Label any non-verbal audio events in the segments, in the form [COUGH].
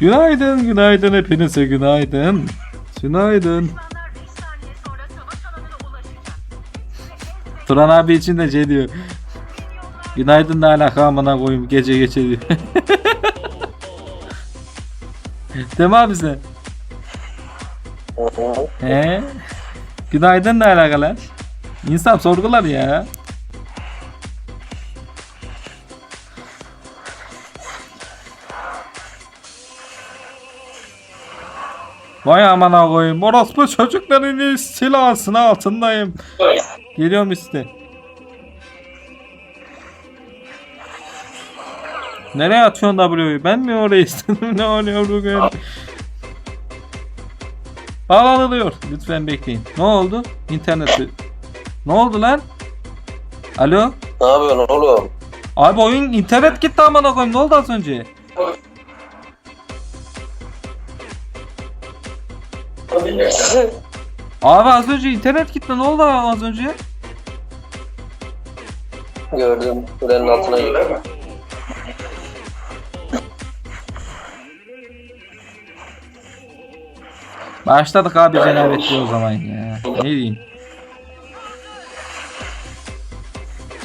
Günaydın, günaydın hepinize günaydın. Günaydın. Turan abi için de şey diyor. Günaydın da alaka amına koyayım gece geçe diyor. [LAUGHS] Değil mi abi sen? He? Günaydın ne alaka lan? İnsan sorgular ya. Vay amına koyayım. Orospu çocukların silahsın altındayım. Geliyorum işte. Nereye atıyorsun W'yu? Ben mi oraya istedim? [LAUGHS] ne oluyor bugün? Bağlanılıyor. Lütfen bekleyin. Ne oldu? İnternet. Ne oldu lan? Alo? Ne yapıyorsun oğlum? Abi oyun internet gitti amına koyayım. Ne oldu az önce? Abi az önce internet gitti. Ne oldu az önce? Gördüm. Kulenin altına girdim. Başladık abi cenabetli o zaman ya. Ne diyeyim?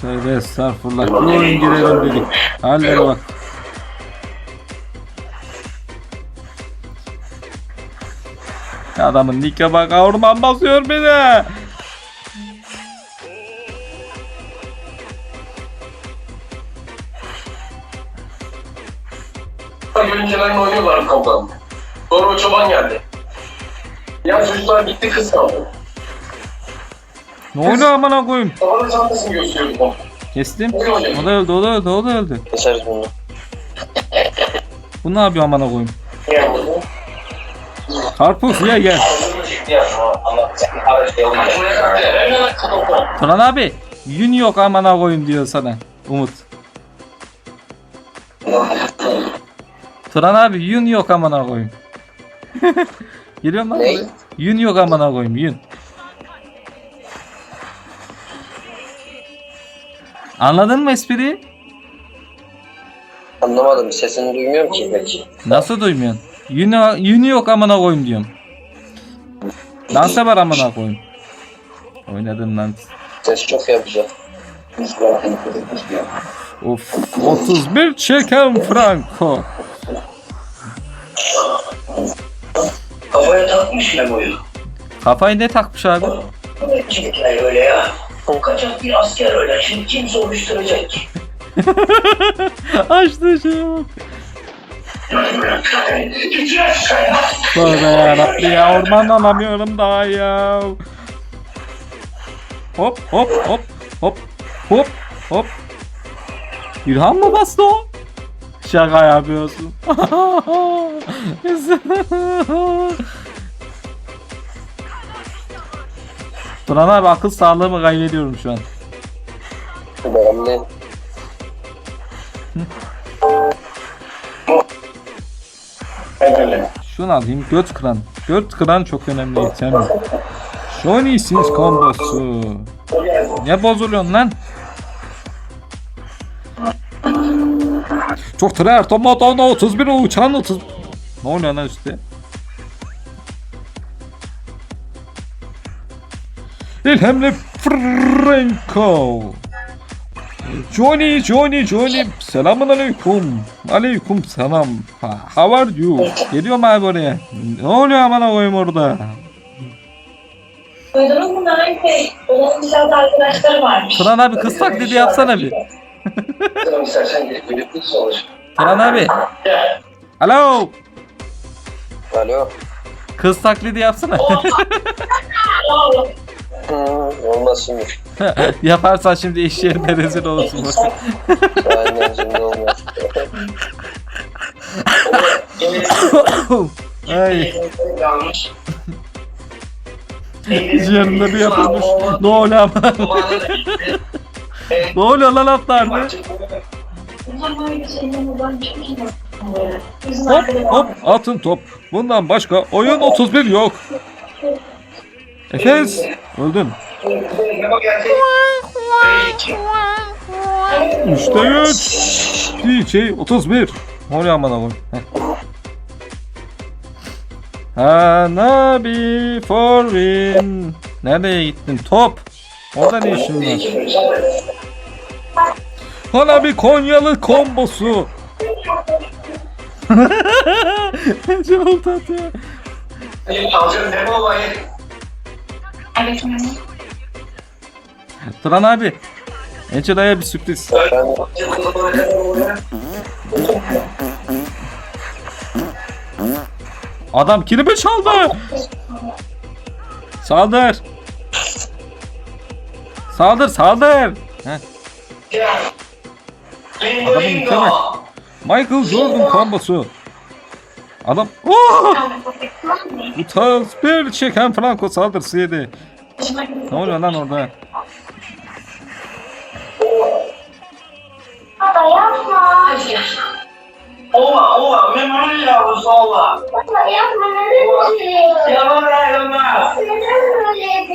Tövbe estağfurullah. Bir oyun girelim dedik. Hallere bak. Adamın nike bak orman basıyor beni. Görünce ben oynuyorlar komutanım. Sonra o çoban geldi. Ya çocuklar gitti kız kaldı. Ne oluyor amına koyayım? Babanın çantasını gösteriyordu komutanım. Kestim. O da öldü, o da öldü, o da öldü. Keseriz bunu. Bu ne yapıyor amına koyayım? Karpuz ye gel. Turan abi yün yok amına koyayım diyor sana Umut. Turan abi yün yok amına koyayım. [LAUGHS] Geliyorum lan. Buraya. Yün yok amına koyayım yün. Anladın mı espriyi? Anlamadım. Sesini duymuyorum ki peki. Nasıl duymuyorsun? Yünü, yünü yok amına koyayım diyorum. Dansa var amına koyayım. Oynadın lan. Ses çok yapacak. Of 31 çeken Franco. Kafaya takmış Memo'yu. Kafayı ne takmış abi? Kimler öyle ya? Kaçak bir asker öyle. Şimdi kim soruşturacak ki? [LAUGHS] Açtı şeye bak. Tövbe yarabbi ya orman alamıyorum daha ya. Hop hop hop hop hop hop. İlham mı bastı o? Şaka yapıyorsun. [LAUGHS] Turan abi akıl sağlığımı kaybediyorum şu an. Ben de [LAUGHS] Şunu alayım. Göt kıran. Göt kıran çok önemli item. Sins kombosu. Ne bozuluyorsun lan? Çok trer tomato 31 uçan 30. Ne oluyor lan üstte? İlhemli Franco. Johnny, Johnny, Johnny. Selamun aleyküm. Aleyküm selam. Ha, How are you? Geliyorum abi oraya. Ne oluyor amına koyayım orada? Duydunuz mu Naim Bey? Onun dışarıda arkadaşları varmış. Turan abi kız taklidi yapsana bir. Tamam istersen gelip birlikte çalış. Turan abi. Alo. Alo. Kız taklidi yapsana. Olmaz şimdi. [LAUGHS] Yaparsan şimdi iş yerinde rezil olursun. [LAUGHS] Aynen şimdi olmaz. Ay. İş yerinde bir yapılmış. Ne oluyor amına? Ne oluyor lan atlardı? Hop hop atın top. Bundan başka oyun 31 yok. Efes öldün. Üçte 3. DJ 31. Ne oluyor amına koyayım? Heh. Hanabi for win. Nereye gittin top? Orada ne işin var? Hanabi Konyalı kombosu. [LAUGHS] Çok tatlı. Alacağım deme olayı. Evet? Turan abi. Ençeda'ya bir sürpriz. Adam kilimi çaldı. Saldır. Saldır saldır. Adamın ülke Michael Jordan kombosu. Adam oh! Bu tarz bir çeken Franco saldırısı yedi. Ne oluyor lan orada?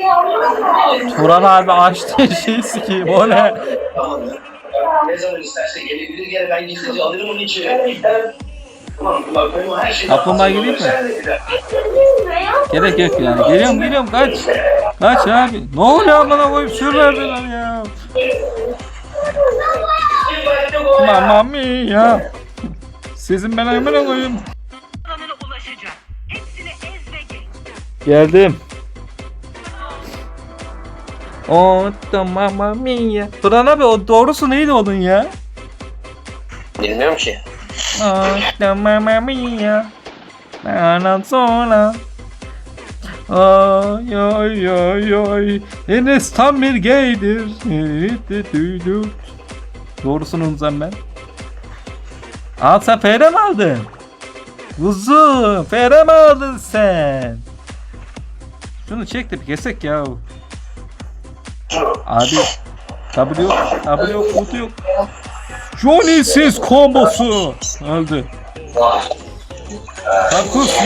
Yapıyorsun? Turan abi açtı [LAUGHS] şey sikeyim o ne? Ne zaman isterse gelebilir mi? Gerek yok yani. Geliyorum geliyorum kaç. Kaç abi. Ne oluyor amına koyup sür verdiler ya. Mamma mia. Sizin ben amına koyayım. Geldim. O da mamma mia. Turan abi o doğrusu neydi onun ya? Bilmiyorum ki. O da mamma mia. Bana sonra. Ay ay ay ay. Enes tam bir gaydir. Doğrusunu unutsam ben. Al sen fere mi aldın? Uzun fere mi aldın sen? Şunu çek de bir kesek ya. Abi W W yok, kutu yok. Johnny Sins kombosu. Öldü. Takus?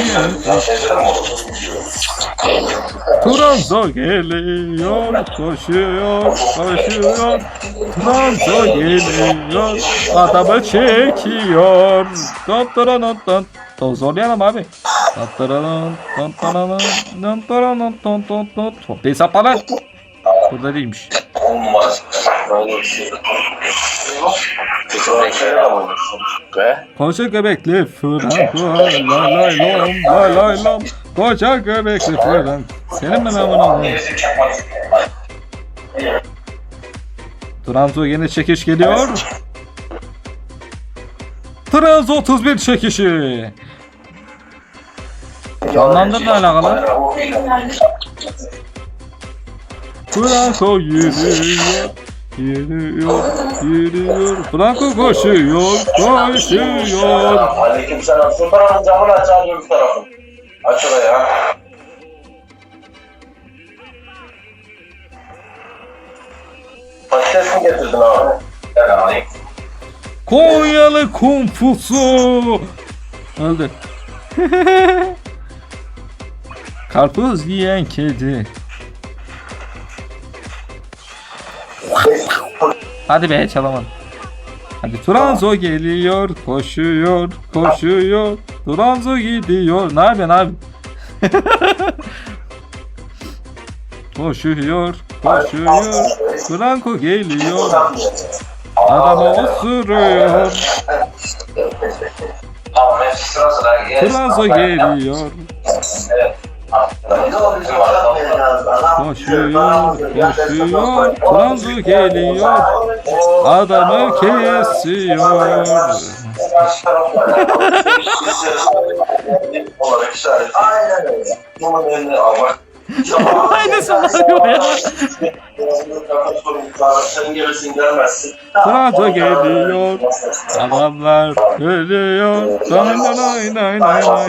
Turanzo geliyor, koşuyor, koşuyor. Turanzo geliyor, adamı çekiyor. Don don don. Don zorlayalım abi. Toplayı sapla lan. Burada değilmiş. Olmaz. Böyle bir şey. Koşa göbekli fırın lay lay lom lay lay lom Koşa göbekli fırın Senin mi namın olmuş? Tranzo yine çekiş geliyor Tranzo 31 çekişi Canlandır ne alakalı? Franco yürüyor. Yürüyor, yürüyor. Franco koşuyor, koşuyor. Aleyküm selam. Şu tarafın camını aç abi öbür tarafın. Aç orayı ha. Patates mi getirdin abi? Selam aleyküm. Konyalı Kung Fusu. Öldü. [LAUGHS] Karpuz yiyen kedi. Hadi be çalamadım. Hadi Turanzo geliyor, koşuyor, koşuyor. Turanzo gidiyor. Ne yapıyorsun abi? [LAUGHS] koşuyor, koşuyor. Franco geliyor. Adamı osuruyor. Turanzo geliyor. Koşuyor, koşuyor, Tanrı geliyor, adamı kesiyor. Aynı senaryo ya. Tanrı geliyor, adamlar ölüyor. Tanrı nay nay nay nay.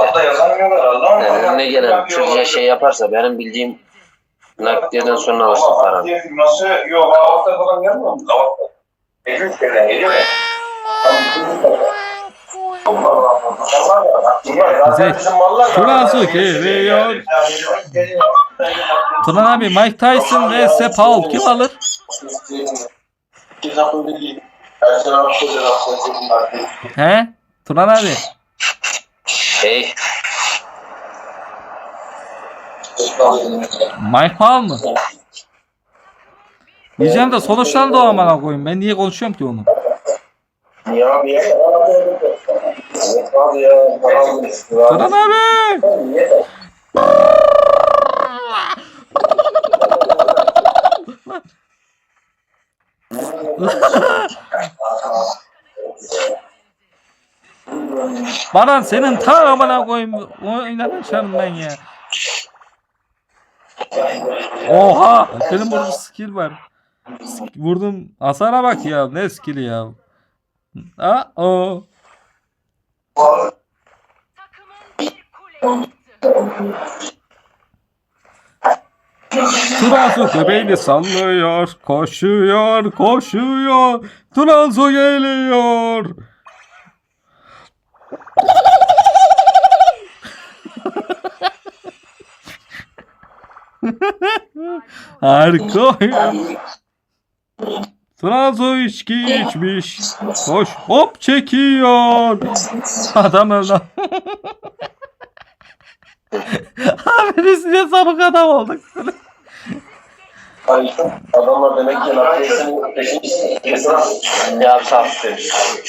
Kapta yazamıyorlar Allah'ım. Yani Allah önüne gelen çocuğa şey yaparsa benim bildiğim nakliyeden sonra alırsın paranı. Firması yok. Havakta falan gelmiyor mu? Havakta. 53 kere 50 şurası geliyor. Tuna abi Mike Tyson ve Sepp Hall kim alır? He? Turan abi. Şey, Mike Paul mı? Diyeceğim de sonuçlandı o amına koyayım. Ben niye konuşuyorum ki onu? Niye abi ya? Abi ya. Turan abi. Baran senin ta amına koyayım. Oynatacağım ben ya. Oha! Benim burada skill var. Vurdum. Hasara bak ya. Ne skill'i ya. Aa, o. Turansu göbeğini sallıyor. Koşuyor, koşuyor. Turansu geliyor. Harika oyun. Transo içki içmiş. Koş hop çekiyor. Adam öldü. Abi biz ne sabık adam olduk. Adamlar demek ki nakliyesini peşin ya sağ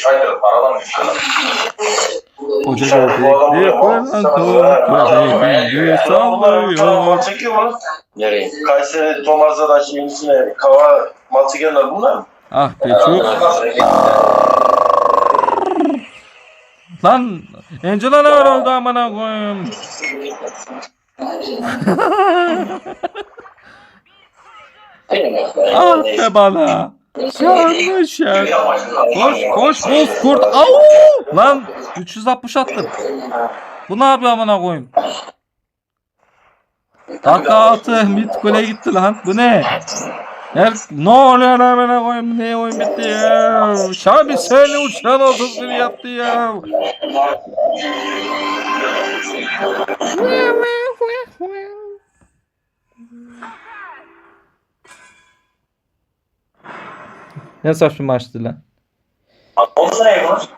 Hayır, paradan düşüyorlar. Hoca göbekli pırlanta göbeğini sallıyor. Çekiyor mu? nereye? Kayseri Tomaz'da da şeyin içine kava malçıgenler bunlar mı? Ah be çok. Lan Angela ne oldu amına koyayım. Ah be bana. Yanlış ya. Koş koş boz kurt. Au! Lan 360 attım. Bu ne yapıyor amına koyayım? Dakika altı mid kule gitti lan. Bu ne? Her ne oluyor amına koyayım? Ne oyun bitti ya? Şabi seni uçan 31 yaptı ya. Ne saçma maçtı lan. Onu ne yapıyorsun?